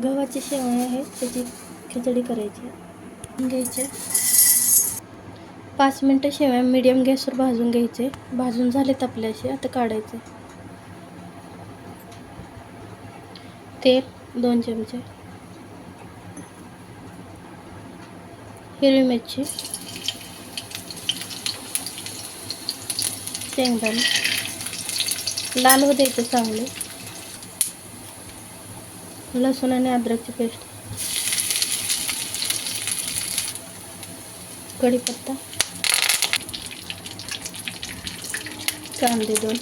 गव्हाची शेवया आहे त्याची खिचडी करायची. घ्यायचे. पाच मिनटं शेवया मीडियम गॅसवर भाजून घ्यायचे. भाजून झाले तपल्याशी आता काढायचे. तेल दोन चमचे. हिरवी मिरची. शेंगदाणे. लाल हो द्यायचे चांगले. लसूण आणि अद्रकची पेस्ट. कढीपत्ता. कांदे दोन.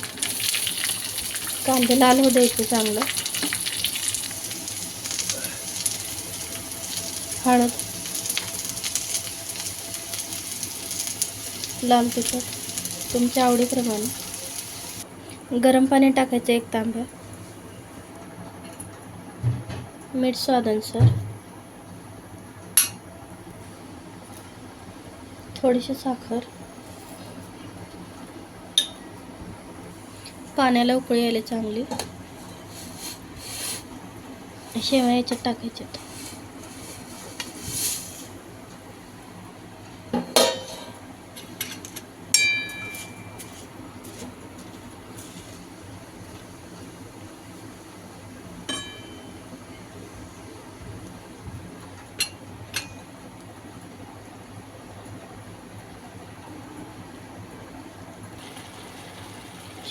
कांदे लाल हो द्यायचे चांगलं. हळद. लाल तिखट. तुमच्या आवडीप्रमाणे. गरम पाणी टाकायचं एक तांब्या. मीठ स्वादानुसार थोडीशी साखर. पाण्याला उकळी आली चांगली. शेवया याच्यात टाकायच्यात.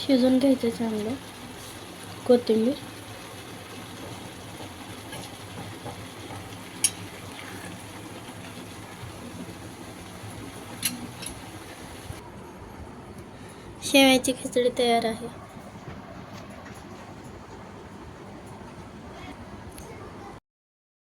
शिजून घ्यायचं चांगलं. कोथिंबीर. शेवयाची खिचडी तयार आहे.